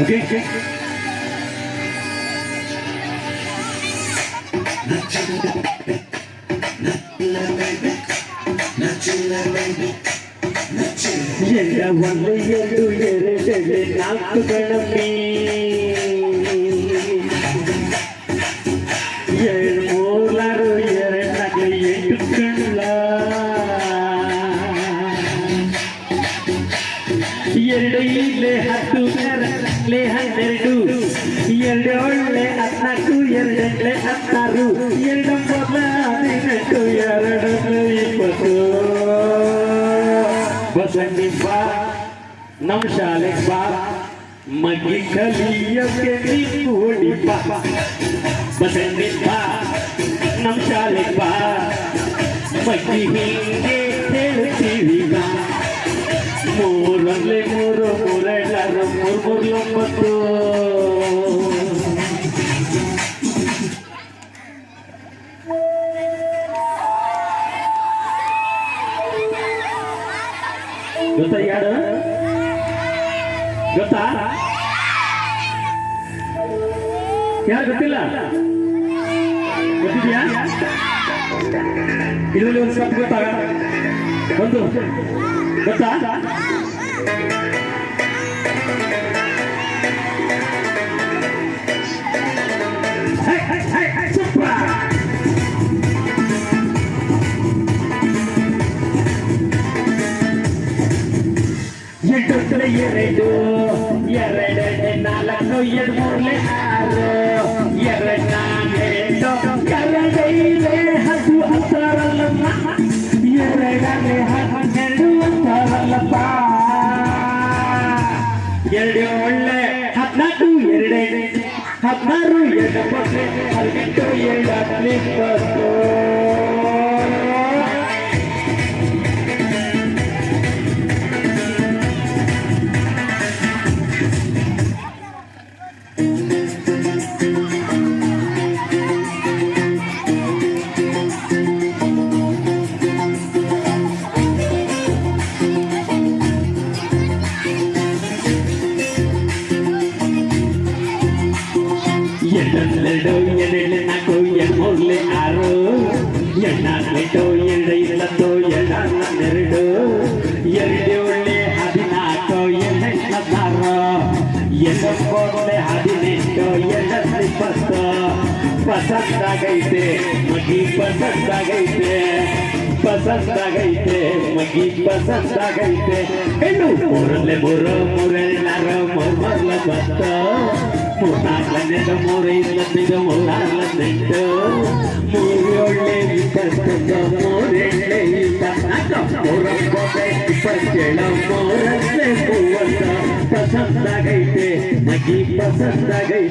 Okay? Not your baby, not your baby, not your baby, not your baby. Yeah, one day you'll do it, and I'll be ಎರಡಲೆ ಹನ್ನೆರಡು ಎರಡು ಒಳ್ಳೆ ಹದಿನಾಲ್ಕು ಎರಡೆಂಟ್ಲೆ ಹತ್ತಾರು ಎರಡು ಮೊದಲ ಹದಿನೆಂಟು ಎರಡಲೆ ಇಪ್ಪತ್ತು ಬಸಂಡಿ ಬಾ ನಮ್ಮ ಶಾಲೆ ಬಾ ಮಗ್ಗಿ ಕಲಿಯಕ್ಕೆ ನೀನು ಓಡಿ ಬಾ ಬಸಂಡಿ ಬಾ ನಮ್ಮ ಶಾಲೆ ಬಾ ಮಗ್ಗಿ ಹಿಂಗೆ ಗೊತ್ತಾ ಯಾರು ಗೊತ್ತಾ? ಯಾರು ಗೊತ್ತಿಲ್ಲ? ಗೊತ್ತಿದ್ಯಾ? ಇದರಲ್ಲಿ ಒಂದು ಸ್ವಲ್ಪ ಗೊತ್ತಾಗ. ಒಂದು. ಗೊತ್ತಾ? ಎರಡು ಎರಡನೇ ನಾಲ್ಕು ಎರಡು ಮೂರಲೆ ಆರು ಎರಡು ನಾಲ್ಕು ಎರಡೈಲೆ ಹತ್ತು ಹತ್ತಾರಲ್ಲಮ್ಮ ಎರಡನೇ ಹನ್ನೆರಡು ಹತ್ತಾರಲ್ಲಪ್ಪ ಎರಡು ಒಳ್ಳೆ ಹದಿನಾಲ್ಕು ಎರಡನೇ ಹದಿನಾರು ಎರಡು ಪಟ್ಟೆ ಹದಿನೆಂಟು ಎರಡು ಹದಿನಿಪ್ಪತ್ತು ಎರಡೆರಡು ಎರಡೆರಡು ನಾಲ್ಕು ಎರಡು ಮೂರಲೆ ಆರು. ಎರಡ್ನಾಲ್ಕು ಎರಡು ಇಲ್ಲತ್ತು ಎರಡು ಹನ್ನೆರಡು. ಎರಡು ಒಳ್ಳೆ ಹದಿನಾಲ್ಕು ಎರಡೆಂಟು ಹದಿನಾರು ಎರಡೊಂಬಳೆ ಹದಿನೆಂಟು ಎರಡು ಇಪ್ಪತ್ತು. ಪಸಂದಾಗೈತೆ ಮಗಿ ಪಸಂದಾಗೈತೆ ಪಸಂದಾಗೈತೆ ಮಗಿ ಪಸಂದಾಗೈತೆ ಹೆಣ್ಣು ಮೂರಲ್ಲೇ ಮೂರು ಮೂರೆಳ್ಳಾರು ಮೂರು ಮೂರ್ಲ ಬತ್ತು ಮೂರ್ನಾಲ್ಕನೆಂಟು ಮೂರೈದು ಮೂರಾರ್ಲೆಂಟು ಮೂರು ಒಳ್ಳೆ ಇಪ್ಪತ್ತೊಂದು ಮೂರೆಳ್ಳೆ ಇಪ್ಪತ್ನಾಲ್ಕು ಮೂರೊಂಬತ್ತು ಇಪ್ಪತ್ತೇಳು ಮೂರಲ್ಲೇ ಮೂವತ್ತು ಪಸಂದಾಗೈತೆ ಮಗಿ ಪಸಂದಾಗೈತೆ